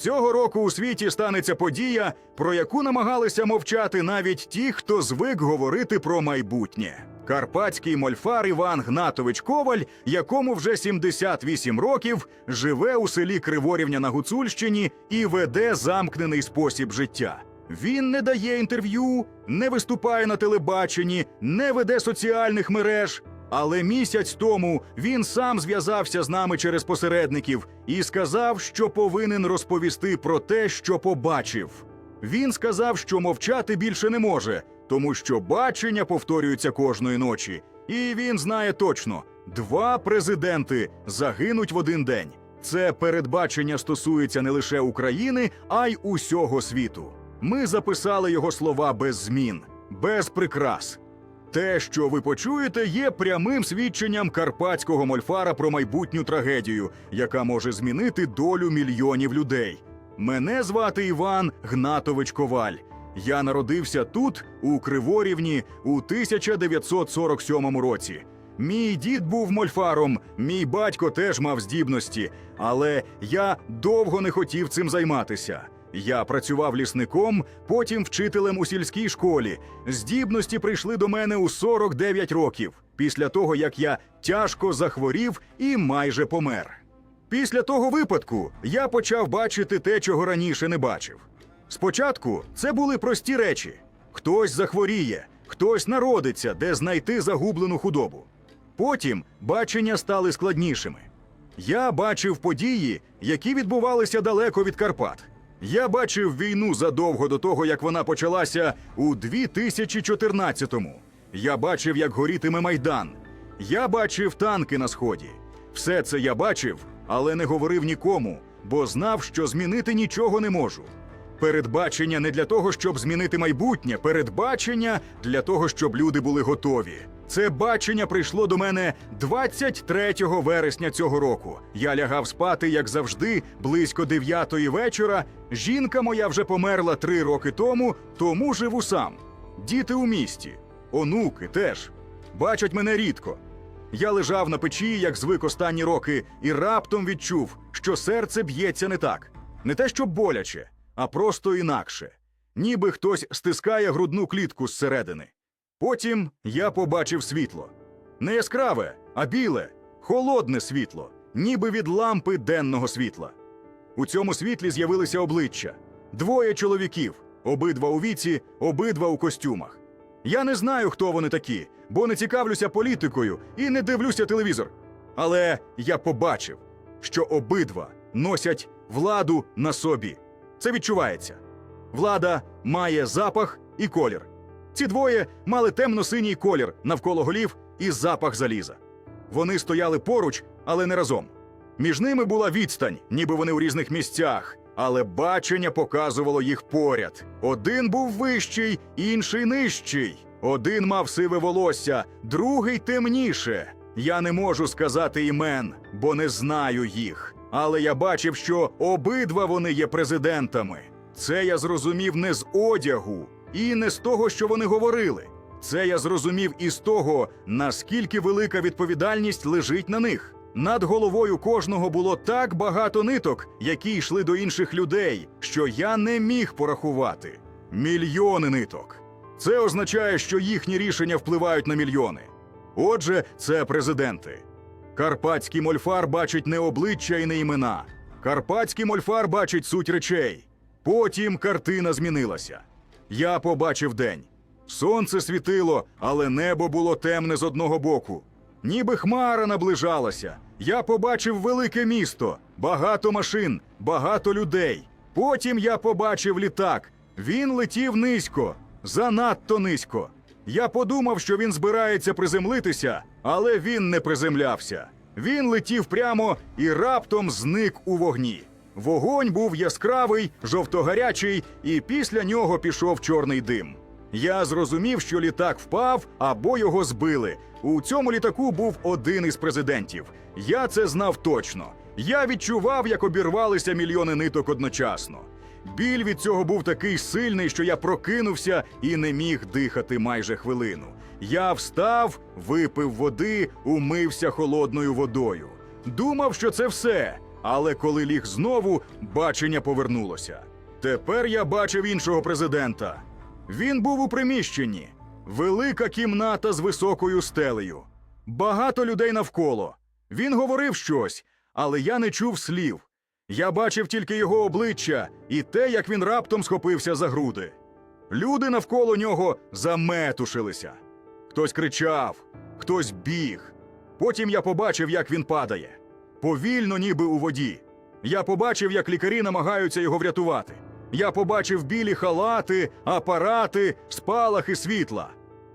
Цього року у світі станеться подія, про яку намагалися мовчати навіть ті, хто звик говорити про майбутнє. Карпатський мольфар Іван Гнатович Коваль, якому вже 78 років, живе у селі Криворівня на Гуцульщині і веде замкнений спосіб життя. Він не дає інтерв'ю, не виступає на телебаченні, не веде соціальних мереж. Але місяць тому він сам зв'язався з нами через посередників і сказав, що повинен розповісти про те, що побачив. Він сказав, що мовчати більше не може, тому що бачення повторюються кожної ночі. І він знає точно: два президенти загинуть в один день. Це передбачення стосується не лише України, а й усього світу. Ми записали його слова без змін, без прикрас. Те, що ви почуєте, є прямим свідченням карпатського мольфара про майбутню трагедію, яка може змінити долю мільйонів людей. Мене звати Іван Гнатович Коваль. Я народився тут, у Криворівні, у 1947 році. Мій дід був мольфаром, мій батько теж мав здібності, але я довго не хотів цим займатися. Я працював лісником, потім вчителем у сільській школі. Здібності прийшли до мене у 49 років, після того як я тяжко захворів і майже помер. Після того випадку я почав бачити те, чого раніше не бачив. Спочатку це були прості речі: хтось захворіє, хтось народиться, де знайти загублену худобу. Потім бачення стали складнішими. Я бачив події, які відбувалися далеко від Карпат. Я бачив війну задовго до того, як вона почалася у 2014-му. Я бачив, як горітиме майдан. Я бачив танки на сході. Все це я бачив, але не говорив нікому, бо знав, що змінити нічого не можу. Передбачення не для того, щоб змінити майбутнє, передбачення для того, щоб люди були готові. Це бачення прийшло до мене 23 вересня цього року. Я лягав спати, як завжди, близько 9 вечора. Жінка моя вже померла три роки тому, тому живу сам. Діти у місті, онуки теж бачать мене рідко. Я лежав на печі, як звик останні роки, і раптом відчув, що серце б'ється не так, не те, що боляче, а просто інакше, ніби хтось стискає грудну клітку зсередини. Потім я побачив світло. Не яскраве, а біле, холодне світло, ніби від лампи денного світла. У цьому світлі з'явилися обличчя двоє чоловіків, обидва у віці, обидва у костюмах. Я не знаю, хто вони такі, бо не цікавлюся політикою і не дивлюся телевізор. Але я побачив, що обидва носять владу на собі. Це відчувається. Влада має запах і колір. Ці двоє мали темно-синій колір навколо голів і запах заліза. Вони стояли поруч, але не разом. Між ними була відстань, ніби вони у різних місцях, але бачення показувало їх поряд. Один був вищий, інший нижчий. Один мав сиве волосся, другий темніше. Я не можу сказати імен, бо не знаю їх. Але я бачив, що обидва вони є президентами. Це я зрозумів не з одягу і не з того, що вони говорили. Це я зрозумів із того, наскільки велика відповідальність лежить на них. Над головою кожного було так багато ниток, які йшли до інших людей, що я не міг порахувати. Мільйони ниток. Це означає, що їхні рішення впливають на мільйони. Отже, це президенти. Карпатський мольфар бачить не обличчя і не імена. Карпатський мольфар бачить суть речей. Потім картина змінилася. Я побачив день. Сонце світило, але небо було темне з одного боку. Ніби хмара наближалася. Я побачив велике місто, багато машин, багато людей. Потім я побачив літак. Він летів низько, занадто низько. Я подумав, що він збирається приземлитися, але він не приземлявся. Він летів прямо і раптом зник у вогні. Вогонь був яскравий, жовтогарячий, і після нього пішов чорний дим. Я зрозумів, що літак впав або його збили. У цьому літаку був один із президентів. Я це знав точно. Я відчував, як обірвалися мільйони ниток одночасно. Біль від цього був такий сильний, що я прокинувся і не міг дихати майже хвилину. Я встав, випив води, умився холодною водою. Думав, що це все, Але коли ліг знову, бачення повернулося. Тепер я бачив іншого президента. Він був у приміщенні. Велика кімната з високою стелею. Багато людей навколо. Він говорив щось, але я не чув слів. Я бачив тільки його обличчя і те, як він раптом схопився за груди. Люди навколо нього заметушилися. Хтось кричав, хтось біг. Потім я побачив, як він падає. Повільно, ніби у воді. Я побачив, як лікарі намагаються його врятувати. Я побачив білі халати, апарати, спалахи світла.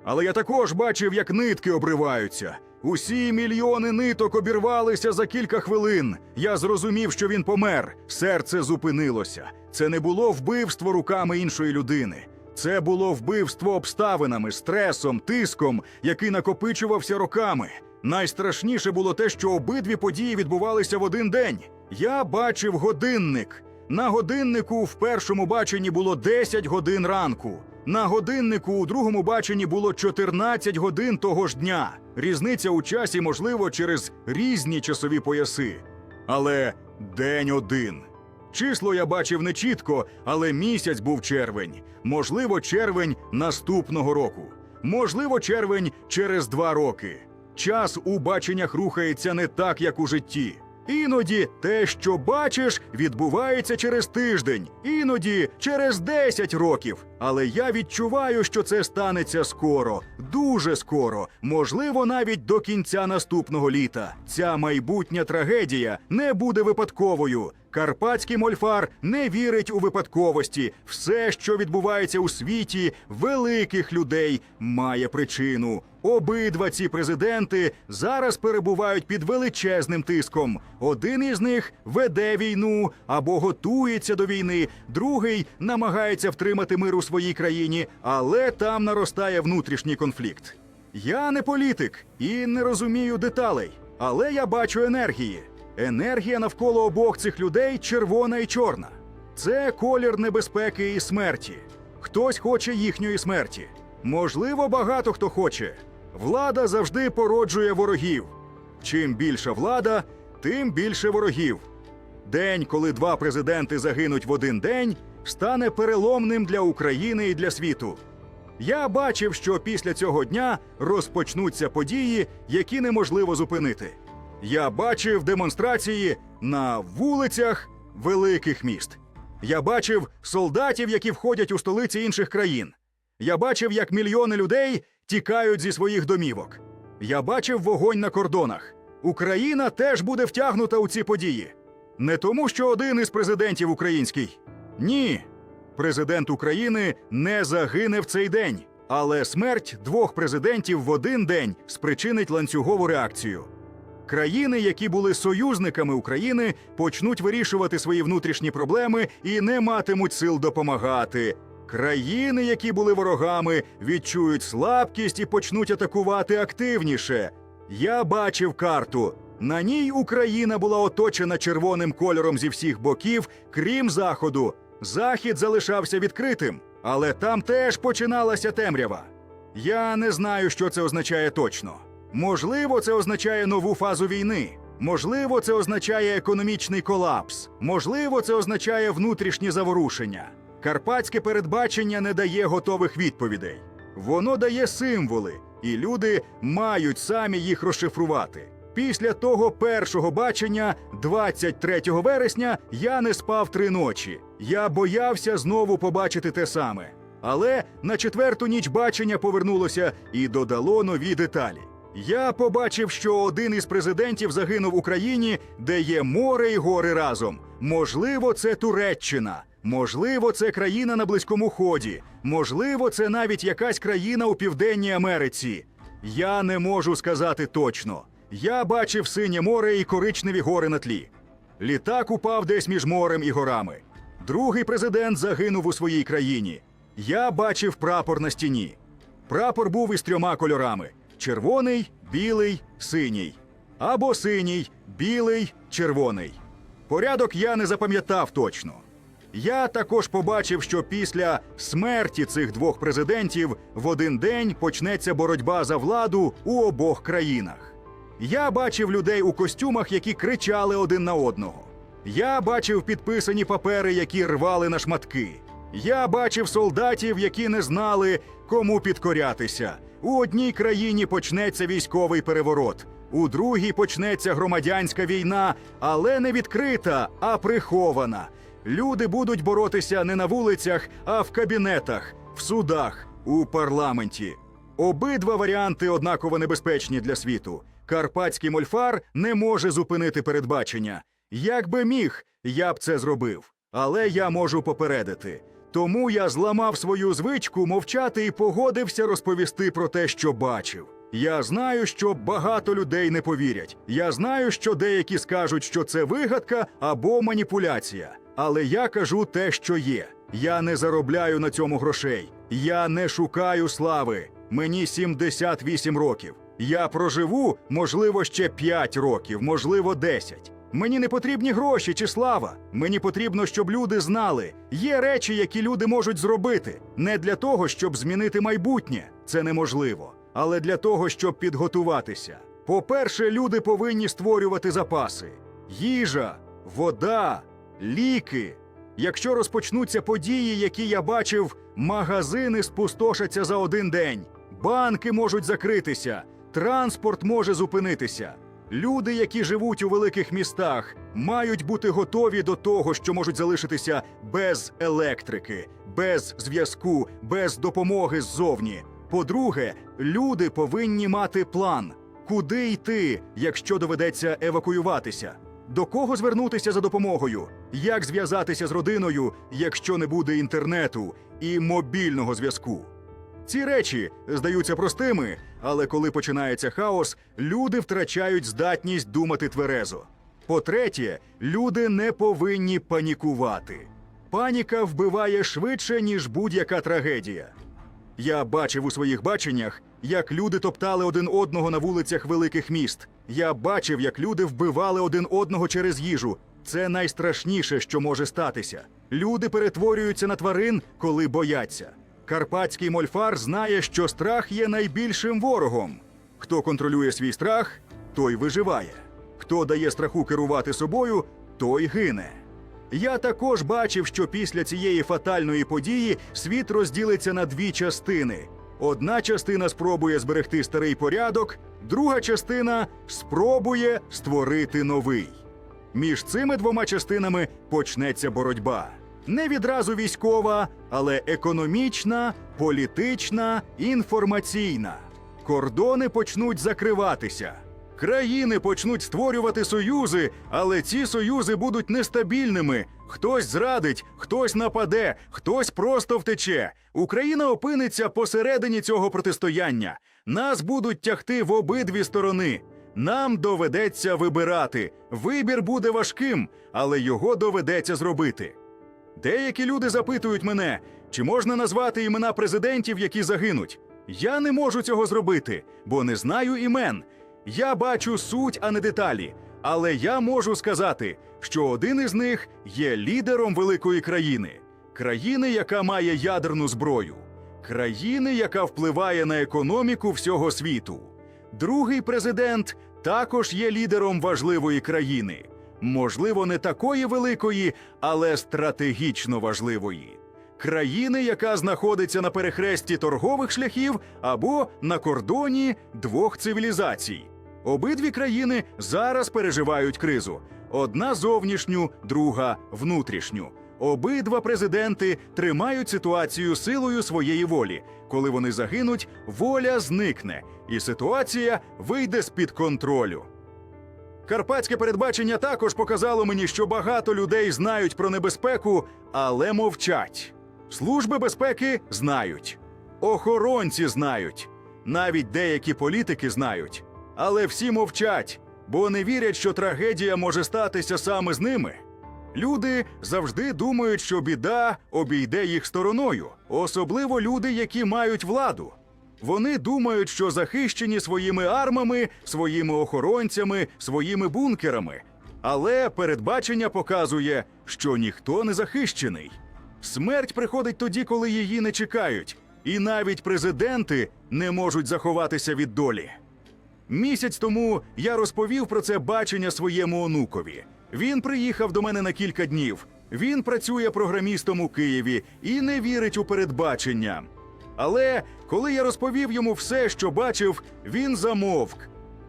Але я також бачив, як нитки обриваються. Усі мільйони ниток обірвалися за кілька хвилин. Я зрозумів, що він помер. Серце зупинилося. Це не було вбивство руками іншої людини. Це було вбивство обставинами, стресом, тиском, який накопичувався роками. Найстрашніше було те, що обидві події відбувалися в один день. Я бачив годинник. На годиннику в першому баченні було 10 годин ранку. На годиннику у другому баченні було 14 годин того ж дня. Різниця у часі, можливо, через різні часові пояси. Але день один. Число я бачив не чітко, але місяць був червень. Можливо, червень наступного року. Можливо, червень через два роки. Час у баченнях рухається не так, як у житті. Іноді те, що бачиш, відбувається через тиждень, іноді через 10 років. Але я відчуваю, що це станеться скоро, дуже скоро, можливо, навіть до кінця наступного літа. Ця майбутня трагедія не буде випадковою. Карпатський мольфар не вірить у випадковості. Все, що відбувається у світі, великих людей має причину. Обидва ці президенти зараз перебувають під величезним тиском. Один із них веде війну або готується до війни, другий намагається втримати мир у своїй країні, але там наростає внутрішній конфлікт. Я не політик і не розумію деталей, але я бачу енергії. Енергія навколо обох цих людей червона і чорна. Це колір небезпеки і смерті. Хтось хоче їхньої смерті. Можливо, багато хто хоче. Влада завжди породжує ворогів. Чим більша влада, тим більше ворогів. День, коли два президенти загинуть в один день, стане переломним для України і для світу. Я бачив, що після цього дня розпочнуться події, які неможливо зупинити. Я бачив демонстрації на вулицях великих міст. Я бачив солдатів, які входять у столиці інших країн. Я бачив, як мільйони людей тікають зі своїх домівок. Я бачив вогонь на кордонах. Україна теж буде втягнута у ці події. Не тому, що один із президентів український. Ні. Президент України не загине в цей день, але смерть двох президентів в один день спричинить ланцюгову реакцію. Країни, які були союзниками України, почнуть вирішувати свої внутрішні проблеми і не матимуть сил допомагати. Країни, які були ворогами, відчують слабкість і почнуть атакувати активніше. Я бачив карту. На ній Україна була оточена червоним кольором зі всіх боків, крім заходу. Захід залишався відкритим, але там теж починалася темрява. Я не знаю, що це означає точно. Можливо, це означає нову фазу війни. Можливо, це означає економічний колапс. Можливо, це означає внутрішні заворушення. Карпатське передбачення не дає готових відповідей. Воно дає символи, і люди мають самі їх розшифрувати. Після того першого бачення, 23 вересня, я не спав три ночі. Я боявся знову побачити те саме. Але на четверту ніч бачення повернулося і додало нові деталі. Я побачив, що один із президентів загинув в Україні, де є море і гори разом. Можливо, це Туреччина. Можливо, це країна на близькому ході. Можливо, це навіть якась країна у Південній Америці. Я не можу сказати точно. Я бачив синє море і коричневі гори на тлі. Літак упав десь між морем і горами. Другий президент загинув у своїй країні. Я бачив прапор на стіні. Прапор був із трьома кольорами: червоний, білий, синій. Або синій, білий, червоний. Порядок я не запам'ятав точно. Я також побачив, що після смерті цих двох президентів в один день почнеться боротьба за владу у обох країнах. Я бачив людей у костюмах, які кричали один на одного. Я бачив підписані папери, які рвали на шматки. Я бачив солдатів, які не знали, кому підкорятися. У одній країні почнеться військовий переворот, у другій почнеться громадянська війна, але не відкрита, а прихована. Люди будуть боротися не на вулицях, а в кабінетах, в судах, у парламенті. Обидва варіанти однаково небезпечні для світу. Карпатський мольфар не може зупинити передбачення. Як би міг, я б це зробив. Але я можу попередити. Тому я зламав свою звичку мовчати і погодився розповісти про те, що бачив. Я знаю, що багато людей не повірять. Я знаю, що деякі скажуть, що це вигадка або маніпуляція. Але я кажу те, що є. Я не заробляю на цьому грошей. Я не шукаю слави. Мені 78 років. Я проживу, можливо, ще 5 років, можливо, 10. Мені не потрібні гроші чи слава. Мені потрібно, щоб люди знали. Є речі, які люди можуть зробити. Не для того, щоб змінити майбутнє. Це неможливо. Але для того, щоб підготуватися. По-перше, люди повинні створювати запаси: їжа, вода, ліки. Якщо розпочнуться події, які я бачив, магазини спустошаться за один день, банки можуть закритися, транспорт може зупинитися. Люди, які живуть у великих містах, мають бути готові до того, що можуть залишитися без електрики, без зв'язку, без допомоги ззовні. По-друге, люди повинні мати план, куди йти, якщо доведеться евакуюватися. До кого звернутися за допомогою? Як зв'язатися з родиною, якщо не буде інтернету і мобільного зв'язку? Ці речі здаються простими, але коли починається хаос, люди втрачають здатність думати тверезо. По-третє, люди не повинні панікувати. Паніка вбиває швидше, ніж будь-яка трагедія. Я бачив у своїх баченнях, як люди топтали один одного на вулицях великих міст. Я бачив, як люди вбивали один одного через їжу. Це найстрашніше, що може статися. Люди перетворюються на тварин, коли бояться. Карпатський мольфар знає, що страх є найбільшим ворогом. Хто контролює свій страх, той виживає. Хто дає страху керувати собою, той гине. Я також бачив, що після цієї фатальної події світ розділиться на дві частини. Одна частина спробує зберегти старий порядок, друга частина спробує створити новий. Між цими двома частинами почнеться боротьба. Не відразу військова, але економічна, політична, інформаційна. Кордони почнуть закриватися. Країни почнуть створювати союзи, але ці союзи будуть нестабільними. Хтось зрадить, хтось нападе, хтось просто втече. Україна опиниться посередині цього протистояння. Нас будуть тягти в обидві сторони. Нам доведеться вибирати. Вибір буде важким, але його доведеться зробити. Деякі люди запитують мене, чи можна назвати імена президентів, які загинуть. Я не можу цього зробити, бо не знаю імен. Я бачу суть, а не деталі. Але я можу сказати, що один із них є лідером великої країни, країни, яка має ядерну зброю, країни, яка впливає на економіку всього світу. Другий президент також є лідером важливої країни. Можливо, не такої великої, але стратегічно важливої. Країни, яка знаходиться на перехресті торгових шляхів або на кордоні двох цивілізацій. Обидві країни зараз переживають кризу: одна зовнішню, друга внутрішню. Обидва президенти тримають ситуацію силою своєї волі. Коли вони загинуть, воля зникне, і ситуація вийде з-під контролю. Карпатське передбачення також показало мені, що багато людей знають про небезпеку, але мовчать. Служби безпеки знають, охоронці знають, навіть деякі політики знають. Але всі мовчать, бо не вірять, що трагедія може статися саме з ними. Люди завжди думають, що біда обійде їх стороною, особливо люди, які мають владу. Вони думають, що захищені своїми армами, своїми охоронцями, своїми бункерами. Але передбачення показує, що ніхто не захищений. Смерть приходить тоді, коли її не чекають, і навіть президенти не можуть заховатися від долі. Місяць тому я розповів про це бачення своєму онукові. Він приїхав до мене на кілька днів. Він працює програмістом у Києві і не вірить у передбачення. Але коли я розповів йому все, що бачив, він замовк.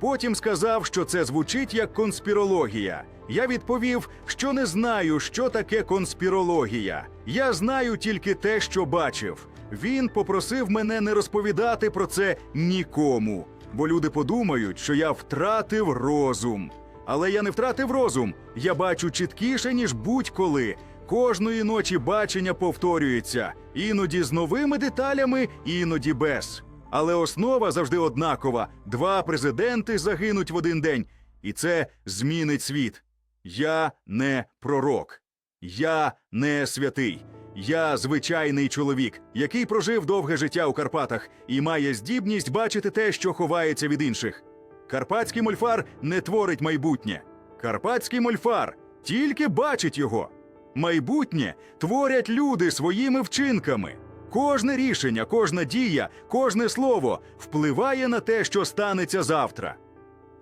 Потім сказав, що це звучить як конспірологія. Я відповів, що не знаю, що таке конспірологія. Я знаю тільки те, що бачив. Він попросив мене не розповідати про це нікому, бо люди подумають, що я втратив розум. Але я не втратив розум. Я бачу чіткіше, ніж будь-коли. Кожної ночі бачення повторюється, іноді з новими деталями, іноді без. Але основа завжди однакова: два президенти загинуть в один день, і це змінить світ. Я не пророк, я не святий. Я звичайний чоловік, який прожив довге життя у Карпатах і має здібність бачити те, що ховається від інших. Карпатський мольфар не творить майбутнє. Карпатський мольфар тільки бачить його. Майбутнє творять люди своїми вчинками. Кожне рішення, кожна дія, кожне слово впливає на те, що станеться завтра.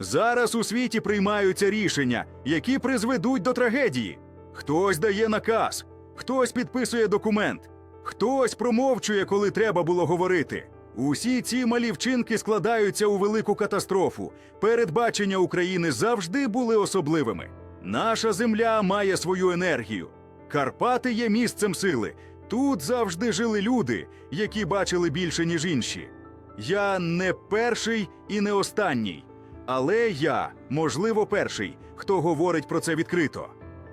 Зараз у світі приймаються рішення, які призведуть до трагедії. Хтось дає наказ, хтось підписує документ, хтось промовчує, коли треба було говорити. Усі ці малі вчинки складаються у велику катастрофу. Передбачення України завжди були особливими. Наша земля має свою енергію. Карпати є місцем сили. Тут завжди жили люди, які бачили більше, ніж інші. Я не перший і не останній. Але я, можливо, перший, хто говорить про це відкрито.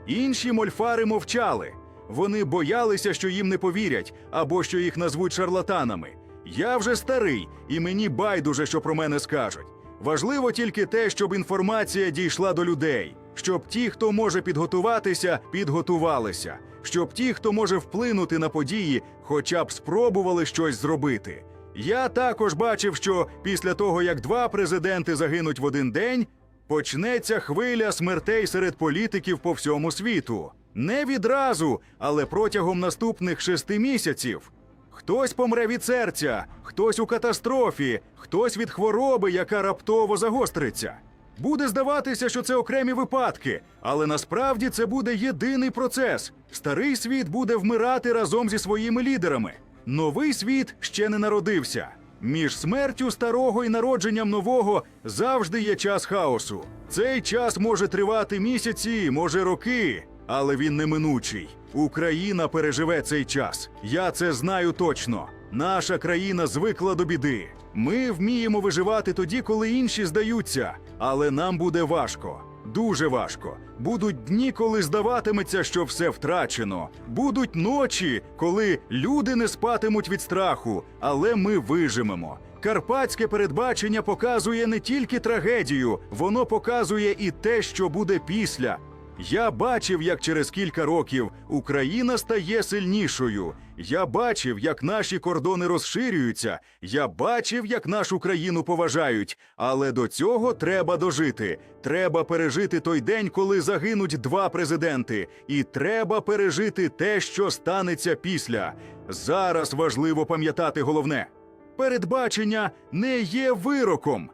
Інші мольфари мовчали. Вони боялися, що їм не повірять або що їх назвуть шарлатанами. Я вже старий, і мені байдуже, що про мене скажуть. Важливо тільки те, щоб інформація дійшла до людей, щоб ті, хто може підготуватися, підготувалися, щоб ті, хто може вплинути на події, хоча б спробували щось зробити. Я також бачив, що після того, як два президенти загинуть в один день, почнеться хвиля смертей серед політиків по всьому світу. Не відразу, але протягом наступних шести місяців. Хтось помре від серця, хтось у катастрофі, хтось від хвороби, яка раптово загостриться. Буде здаватися, що це окремі випадки, але насправді це буде єдиний процес. Старий світ буде вмирати разом зі своїми лідерами. Новий світ ще не народився. Між смертю старого і народженням нового завжди є час хаосу. Цей час може тривати місяці, може роки, але він неминучий. Україна переживе цей час. Я це знаю точно. Наша країна звикла до біди. Ми вміємо виживати тоді, коли інші здаються, але нам буде важко. Дуже важко. Будуть дні, коли здаватиметься, що все втрачено. Будуть ночі, коли люди не спатимуть від страху, але ми виживемо. Карпатське передбачення показує не тільки трагедію, воно показує і те, що буде після. Я бачив, як через кілька років Україна стає сильнішою. Я бачив, як наші кордони розширюються. Я бачив, як нашу країну поважають. Але до цього треба дожити. Треба пережити той день, коли загинуть два президенти. І треба пережити те, що станеться після. Зараз важливо пам'ятати головне: передбачення не є вироком.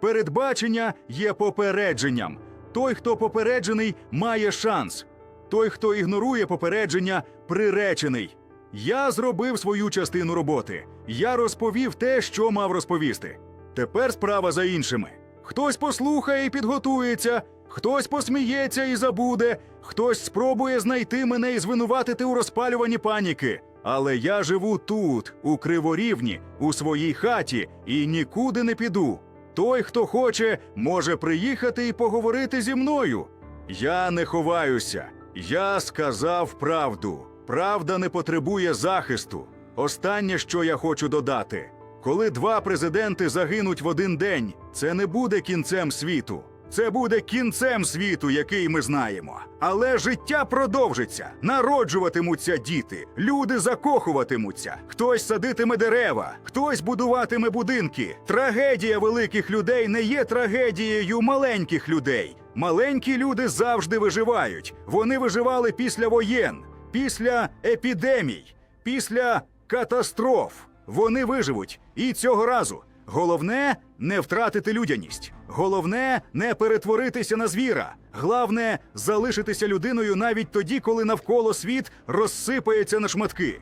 Передбачення є попередженням. Той, хто попереджений, має шанс. Той, хто ігнорує попередження, приречений. Я зробив свою частину роботи. Я розповів те, що мав розповісти. Тепер справа за іншими. Хтось послухає і підготується, хтось посміється і забуде, хтось спробує знайти мене і звинуватити у розпалюванні паніки. Але я живу тут, у Криворівні, у своїй хаті, і нікуди не піду. Той, хто хоче, може приїхати і поговорити зі мною. Я не ховаюся. Я сказав правду. Правда не потребує захисту. Останнє, що я хочу додати: коли два президенти загинуть в один день, це не буде кінцем світу. Це буде кінцем світу, який ми знаємо. Але життя продовжиться, народжуватимуться діти, люди закохуватимуться, хтось садитиме дерева, хтось будуватиме будинки. Трагедія великих людей не є трагедією маленьких людей. Маленькі люди завжди виживають. Вони виживали після воєн, після епідемій, після катастроф. Вони виживуть і цього разу. Головне не втратити людяність. Головне не перетворитися на звіра. Головне залишитися людиною навіть тоді, коли навколо світ розсипається на шматки.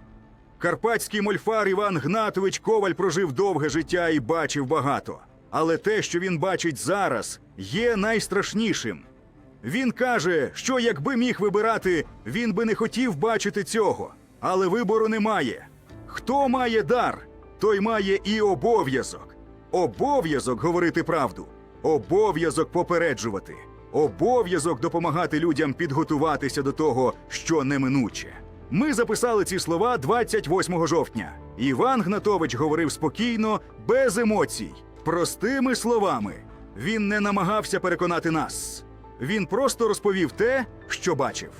Карпатський мольфар Іван Гнатович Коваль прожив довге життя і бачив багато. Але те, що він бачить зараз, є найстрашнішим. Він каже, що якби міг вибирати, він би не хотів бачити цього. Але вибору немає. Хто має дар, той має і обов'язок. Обов'язок говорити правду, обов'язок попереджувати, обов'язок допомагати людям підготуватися до того, що неминуче. Ми записали ці слова 28 жовтня. Іван Гнатович говорив спокійно, без емоцій, простими словами. Він не намагався переконати нас. Він просто розповів те, що бачив.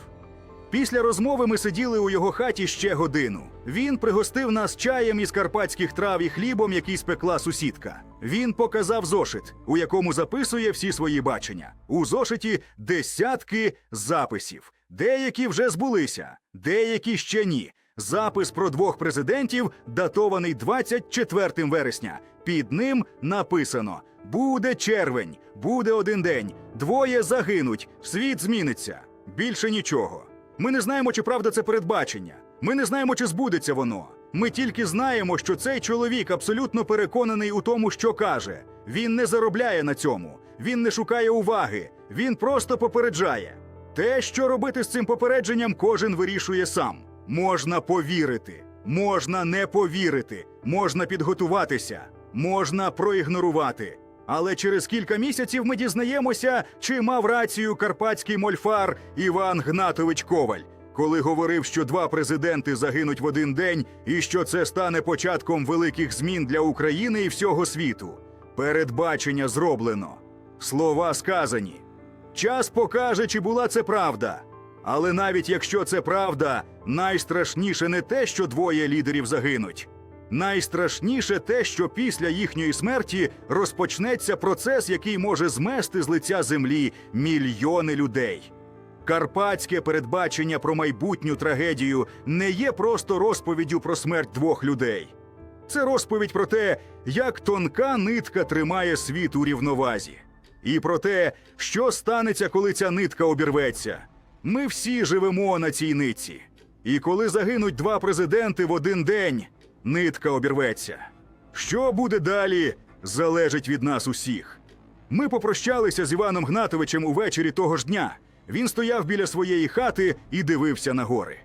Після розмови ми сиділи у його хаті ще годину. Він пригостив нас чаєм із карпатських трав і хлібом, який спекла сусідка. Він показав зошит, у якому записує всі свої бачення. У зошиті десятки записів. Деякі вже збулися, деякі ще ні. Запис про двох президентів датований 24 вересня. Під ним написано: Буде червень, буде один день, двоє загинуть, світ зміниться. Більше нічого. Ми не знаємо, чи правда це передбачення. Ми не знаємо, чи збудеться воно. Ми тільки знаємо, що цей чоловік абсолютно переконаний у тому, що каже. Він не заробляє на цьому, він не шукає уваги, він просто попереджає. Те, що робити з цим попередженням, кожен вирішує сам. Можна повірити, можна не повірити, можна підготуватися, можна проігнорувати. Але через кілька місяців ми дізнаємося, чи мав рацію карпатський мольфар Іван Гнатович Коваль, коли говорив, що два президенти загинуть в один день і що це стане початком великих змін для України і всього світу. Передбачення зроблено, слова сказані. Час покаже, чи була це правда. Але навіть якщо це правда, найстрашніше не те, що двоє лідерів загинуть. Найстрашніше те, що після їхньої смерті розпочнеться процес, який може змести з лиця землі мільйони людей. Карпатське передбачення про майбутню трагедію не є просто розповіддю про смерть двох людей. Це розповідь про те, як тонка нитка тримає світ у рівновазі, і про те, що станеться, коли ця нитка обірветься. Ми всі живемо на цій нитці. І коли загинуть два президенти в один день, нитка обірветься. Що буде далі, залежить від нас усіх. Ми попрощалися з Іваном Гнатовичем увечері того ж дня. Він стояв біля своєї хати і дивився на гори.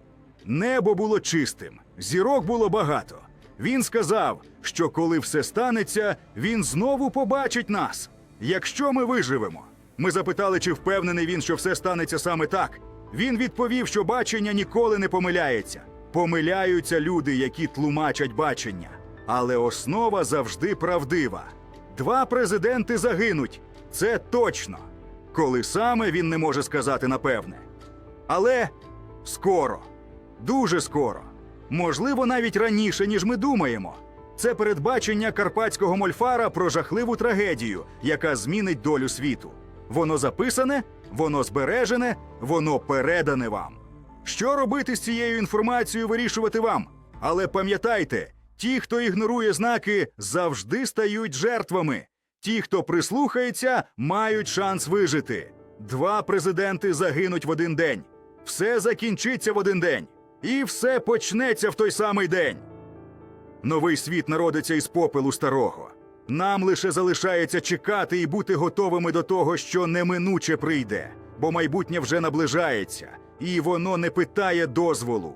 Небо було чистим, зірок було багато. Він сказав, що коли все станеться, він знову побачить нас, якщо ми виживемо. Ми запитали, чи впевнений він, що все станеться саме так. Він відповів, що бачення ніколи не помиляється. Помиляються люди, які тлумачать бачення. Але основа завжди правдива. Два президенти загинуть. Це точно. Коли саме він не може сказати напевне. Але скоро, дуже скоро. Можливо, навіть раніше, ніж ми думаємо. Це передбачення карпатського мольфара про жахливу трагедію, яка змінить долю світу. Воно записане, воно збережене, воно передане вам. Що робити з цією інформацією, вирішувати вам. Але пам'ятайте, ті, хто ігнорує знаки, завжди стають жертвами. Ті, хто прислухається, мають шанс вижити. Два президенти загинуть в один день. Все закінчиться в один день. І все почнеться в той самий день. Новий світ народиться із попелу старого. Нам лише залишається чекати і бути готовими до того, що неминуче прийде, бо майбутнє вже наближається, і воно не питає дозволу.